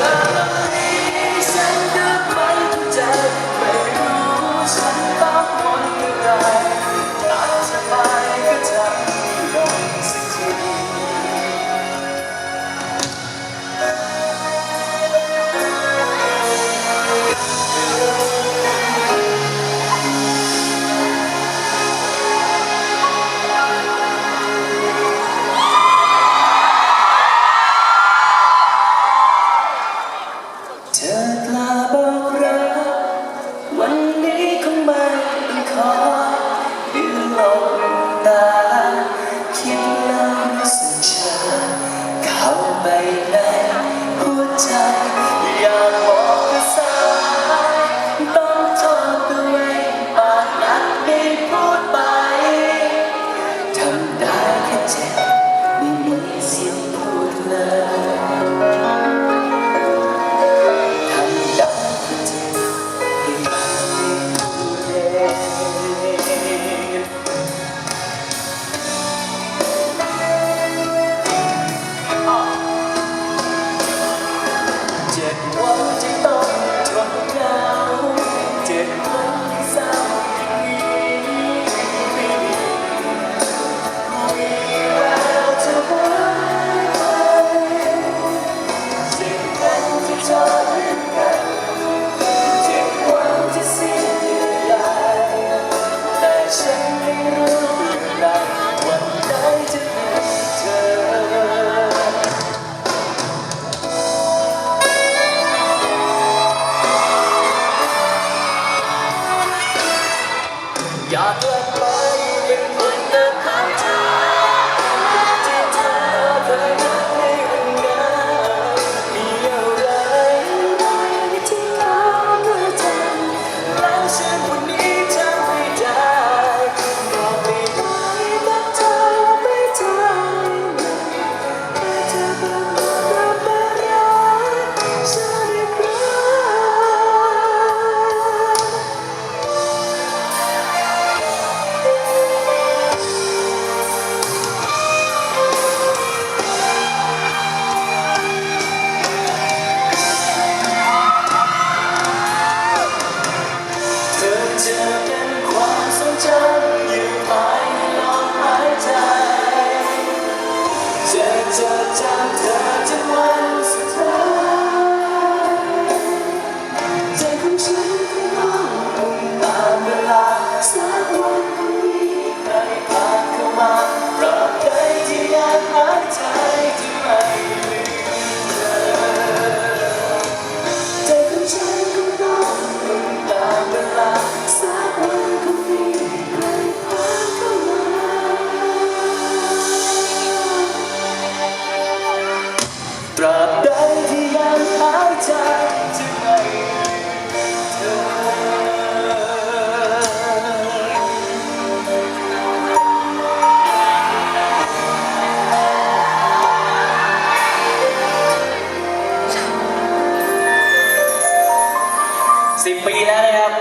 อ สิบปีแล้วนะครับ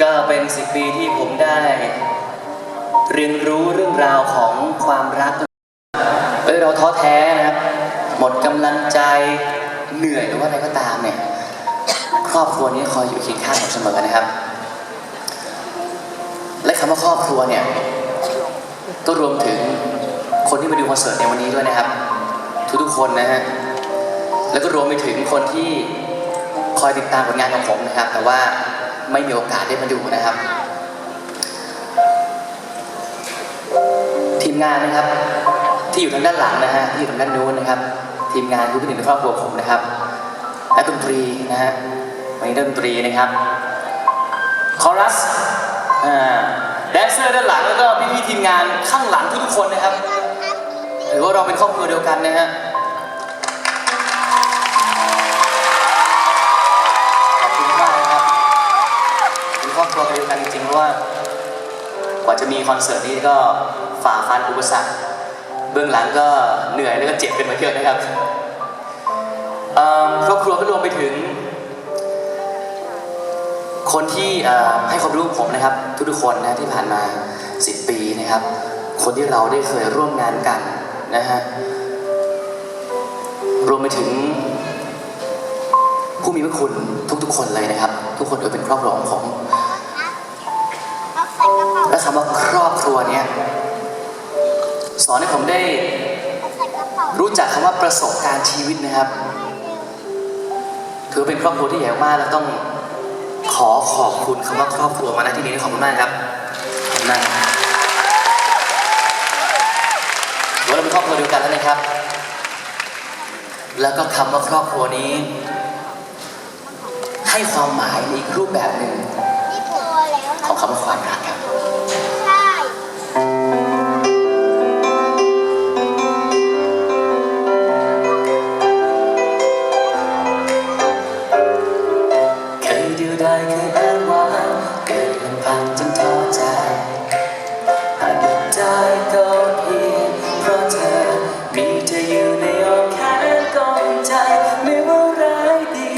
ก็เป็นสิบปีที่ผมได้ เรียนรู้เรื่องราวของความรักเอ้ยเราท้อแท้นะครับ หมดกำลังใจ เหนื่อยหรือว่าอะไรก็ตามเนี่ยครอบครัวนี้คอยอยู่เคียงข้างผมเสมอนะครับ และคำว่าครอบครัวเนี่ยก็รวมถึงคนที่มาดูคอนเสิร์ตในวันนี้ด้วยนะครับ ทุกๆคนนะฮะแล้วก็รวมไปถึงคนที่คอยติดตามผลงานของผมนะครับ แต่ว่าไม่มีโอกาสได้มาดูนะครับ ทีมงานนะครับ ที่อยู่ทางด้านหลังนะฮะที่อยู่ทางด้านนู้นนะครับ ทีมงานทุกคนในครอบครัวผมนะครับและดนตรีนะฮะวันนี้ดนตรีนะครับคอรัสแดนเซอร์ด้านหลังแล้วก็พี่ๆทีมงานข้างหลังทุกๆคนนะครับถือว่าเราเป็นครอบครัวเดียวกันนะฮะขอบคุณมากนะครับเป็นครอบครัวเดียวกันจริงๆเพราะว่ากว่าจะมีคอนเสิร์ตนี้ก็ฝ่าฟันอุปสรรค เบื้องหลังก็เหนื่อยแล้วก็เจ็บกันมาเยอะนะครับครอบครัวก็รวมไปถึง คนที่ให้ความรู้ผมนะครับ ทุกๆคนนะที่ผ่านมา 10 ปีนะครับ คนที่เราได้เคยร่วมงานกันนะฮะรวมไปถึง ผู้มีพระคุณทุกๆ คนเลยนะครับ ทุกคนถือเป็นครอบครัวของผมและคำว่าครอบครัวเนี้ย สอนให้ผมได้เอาใส่กระเป๋ารู้จักคำว่าประสบการณ์ชีวิตนะครับ ถือเป็นครอบครัวที่ใหญ่มากและต้องขอขอบคุณคำว่าครอบครัวมาณที่นี้ขอบคุณมากครับขอบคุณมากถือว่าเราเป็นครอบครัวเดียวกันแล้วนะครับ แล้วก็คำว่าครอบครัวนี้ ให้ความหมายในอีกรูปแบบหนึ่งนี่พอแล้วขนะองคำว่าความรักครับ ยเดียวดายเคยอ้างว้างเกิดลำพังจนท้อใจหากหยุดได้ก็เพียงเพราะเธอมีเธออยู่ในอ้อมแขนกองใจไม่ว่าร้ายดี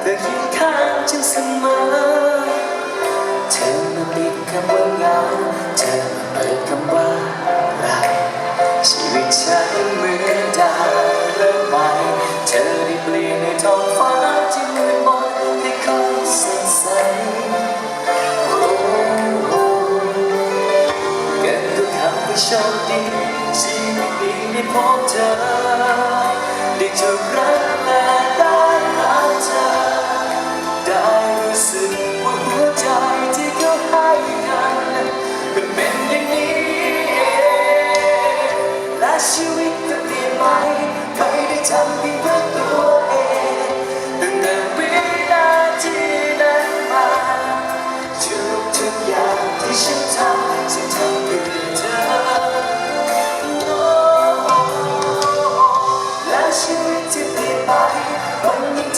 เธอคียงข้างฉันเสมอเธอมาปิดคำว่าเหงาเธอมาเปิดคำว่ารักชีวิตฉันเหมือน โชคดีชีวิตดีได้พบเธอได้เจอรัก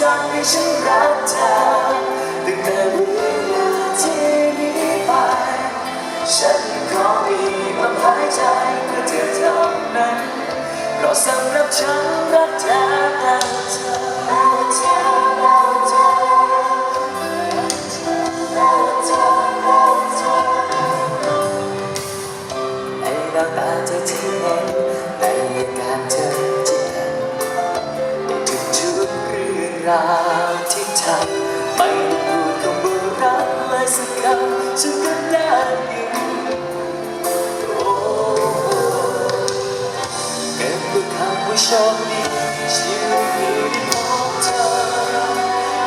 ทำให้ฉันรักเธอตั้งแต่วินาทีนี้ไป ฉันขอมีความหายใจเพื่อเธอเท่านั้นเพราะสำหรับฉัน ไม่ต้องพูดคำว่ารักเลยสักคำฉันก็ได้ยินโอ้เก็บด้วยคำว่าโชคดีชีวิตนี้ได้พบเธอ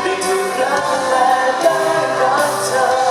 ได้ถูกรักและได้รักเธอได้รู้